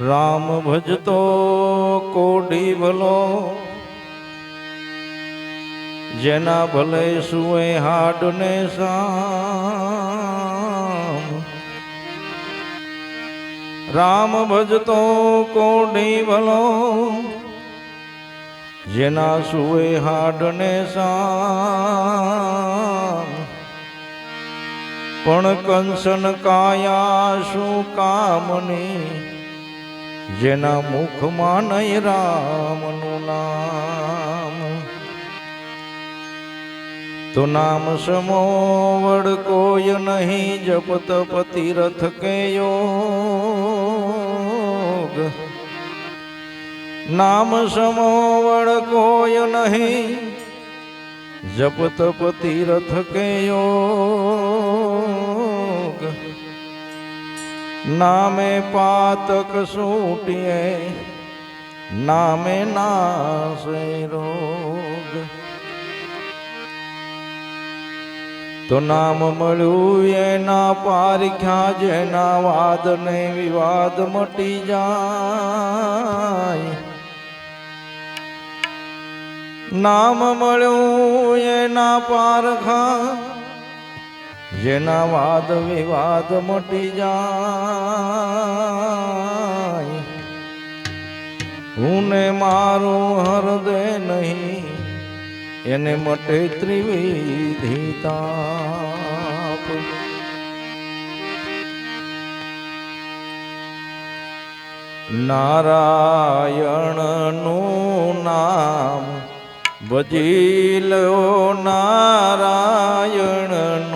રામ ભજતો કોડી ભલો જેના ભલે સુએ હાડ ને સામ રામ ભજતો કોડી ભલો જેના સુએ હાડને સા પણ કંસન કાયા શું કામની, જેના મુખમાં નહીં રામનું નામ. તો નામ સમો વડ કોઈ નહીં, જપત પતિરથ કે યોગ નામ સમો વડ કોઈ નહીં. તપ તીરથ કે યોગ નામે પાતક સૂટીએ, નામે નાશે રોગ. તો નામ મળ્યું એના પારખ્યા જેના વાદ ને વિવાદ મટી જાય. નામ મળ્યું એના પારખા જેના વાદ વિવાદ મટી જાય. હું ને મારું હૃદય નહીં એને મટે ત્રિવિધિ તાપ. નારાયણનું નામ ભજી લો નારાયણનું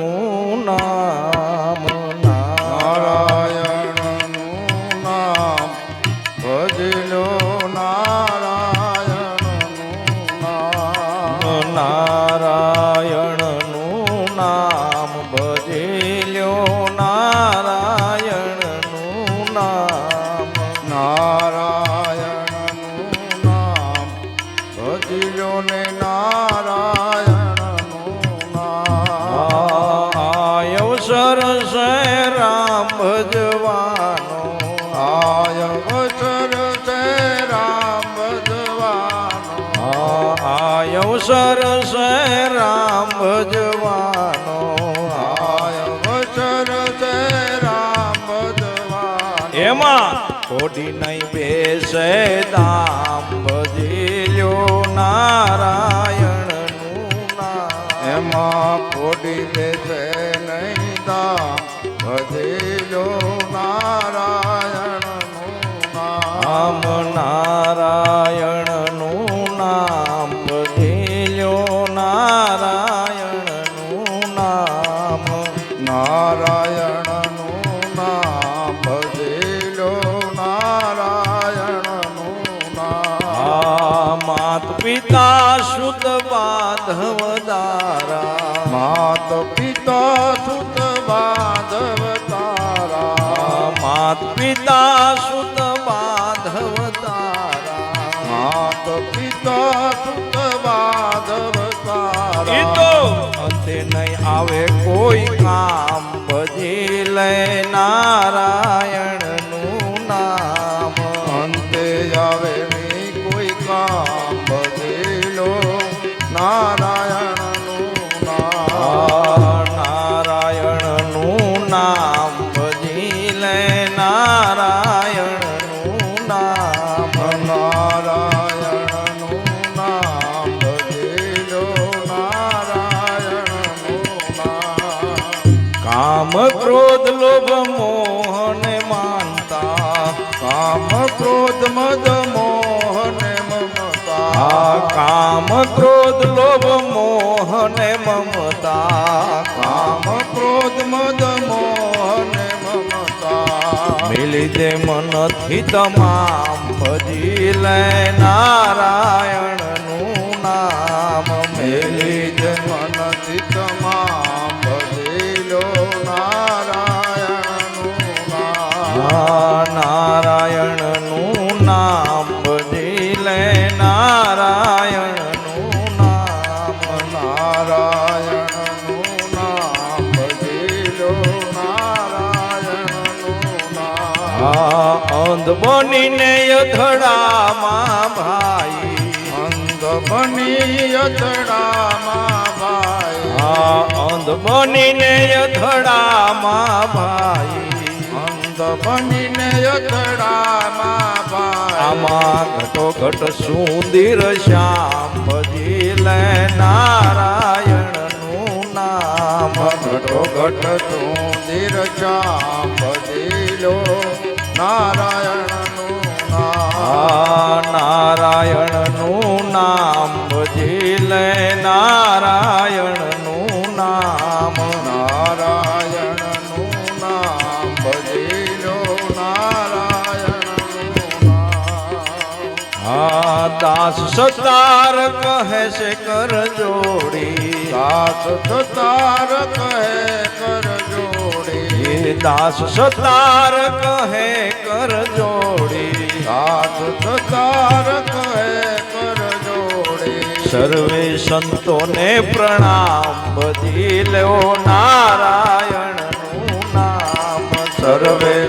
આયો સરસ રામ ભજવાનો. અવસર છે રામ ભજવાનો. એમાં કોડી નહીં બેસે દામ ભજી લ્યો નારાયણનું નામ. એમાં કોડી બેસે નહીં દામ નારાયણનું પિતા સુત બાંધવ દારા માત પિતા સુત બાંધવ તારા. માત પિતા સુત બાંધવ તારા. માત પિતા સુત બાંધવ એ તારા તો અંતે નહીં આવે કોઈ કામ. ભજી લે નારાયણનું નામ નારાયણનું નામ ભજી લે નારાયણનું નામ. નારાયણનું નામ ભજેલો નારાયણનું નામ. કામ ક્રોધ, લોભ, મોહને માનતા. કામ ક્રોધ, મદ મોહન મમતા કામ ક્રોધ લોભ મોહને મમતા. કામ ક્રોધ મદ મોહને મમતા. મિલી દે મનથી તમામ ભજી લે નારાયણનું નામ. મેલી મેલી મનથી તમામ ભજી લો નારાયણનું નામ. અંધ બનીને યથડામાં ભાઈ. અંધ બની યથડામાં ભાઈ. હા અંધ બનીને યથડામાં ભાઈ. અંધ બનીને યથડામાં ભાઈ. આમાં ઘટો ઘટ સુંદર શ્યામ ભજી લે નારાયણનું નામ. ઘટો ઘટ સુંદર શ્યામ ભજીલો નારાયણનું નામ નારાયણનું નામ ભજી લે નારાયણનું નામ. નારાયણનું નામ ભજીલો નારાયણનું નામ. દાસ સતાર કહે છે કર જોડી. દાસ સતાર કહે કર જોડી. દાસ સતાર કહે જોડે. સર્વે સંતોને પ્રણામ. બધી લો નારાયણનું નામ. સર્વે